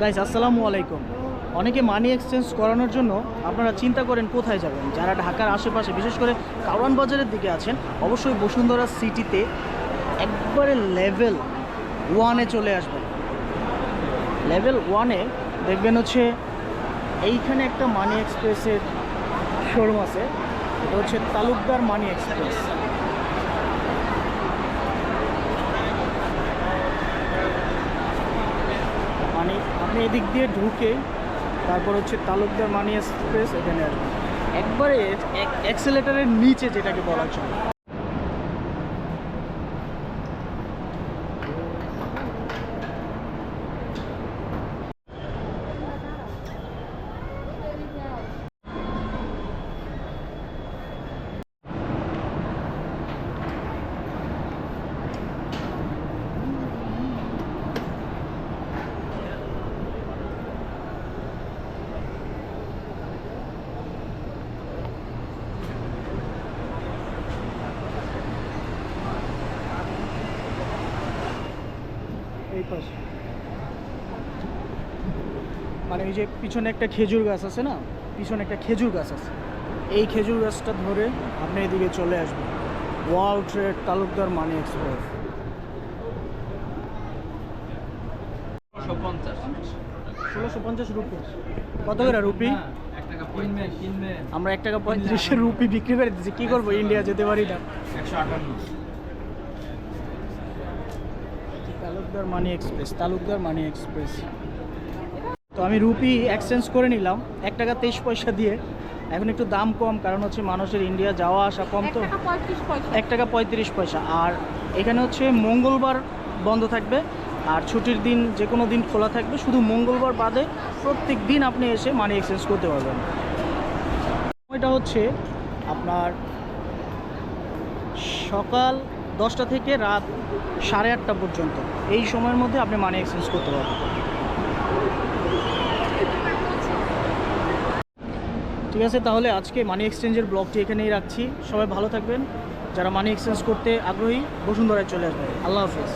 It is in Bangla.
গাইস আসসালামু আলাইকুম। অনেকে মানি এক্সচেঞ্জ করানোর জন্য আপনারা চিন্তা করেন কোথায় যাবেন? যারা ঢাকার আশেপাশে, বিশেষ করে কারওয়ান বাজারের দিকে আছেন, অবশ্যই বসুন্ধরা সিটিতে একবারে লেভেল ওয়ানে চলে আসবেন। লেভেল ওয়ানে দেখবেন হচ্ছে এইখানে একটা মানি এক্সপ্রেসের শোরুম আছে। এটা হচ্ছে তালুকদার মানি এক্সপ্রেস মানে আপনি এদিক দিয়ে ঢুকে তারপর হচ্ছে তালুকদার মানি এক্সপ্রেস এখানে আসবেন একবারে অ্যাক্সেলেটারের নিচে যেটাকে বলা চলে। এই পাশে। মানে ওই যে পিছনে একটা খেজুর গাছ আছে না? পিছনে একটা খেজুর গাছ আছে। এই খেজুর গাছটা ধরে আপনি এদিকে চলে আসবেন। Wall trade Talukdar money express. ষোলোশো পঞ্চাশ। রুপি। কত করে রুপি? কিনবেন আমরা এক টাকা পঁয়ত্রিশের রুপি বিক্রি করে দিচ্ছি। কী করব? ইন্ডিয়া যেতে পারি না। একশো আটান্ন। Talukdar money express Talukdar money express. তো আমি রুপি এক্সচেঞ্জ করে নিলাম এক টাকা তেইশ পয়সা দিয়ে। এখন একটু দাম কম কারণ হচ্ছে মানুষের ইন্ডিয়া যাওয়া আসা কম তো। এক টাকা পঁয়ত্রিশ পয়সা। আর এখানে হচ্ছে মঙ্গলবার বন্ধ থাকবে আর ছুটির দিন যে কোনো দিন খোলা থাকবে শুধু মঙ্গলবার বাদে প্রত্যেক দিন আপনি এসে মানি এক্সচেঞ্জ করতে পারবেন। সময়টা হচ্ছে আপনার সকাল দশটা থেকে রাত সাড়ে আটটা পর্যন্ত। এই সময়ের মধ্যে আপনি মানি এক্সচেঞ্জ করতে পারবেন। ঠিক আছে, তাহলে আজকে মানি এক্সচেঞ্জের ব্লগটি এখানেই রাখছি। সবাই ভালো থাকবেন। যারা মানি এক্সচেঞ্জ করতে আগ্রহী, বসুন্ধরায় চলে আসবেন। আল্লাহ হাফিজ।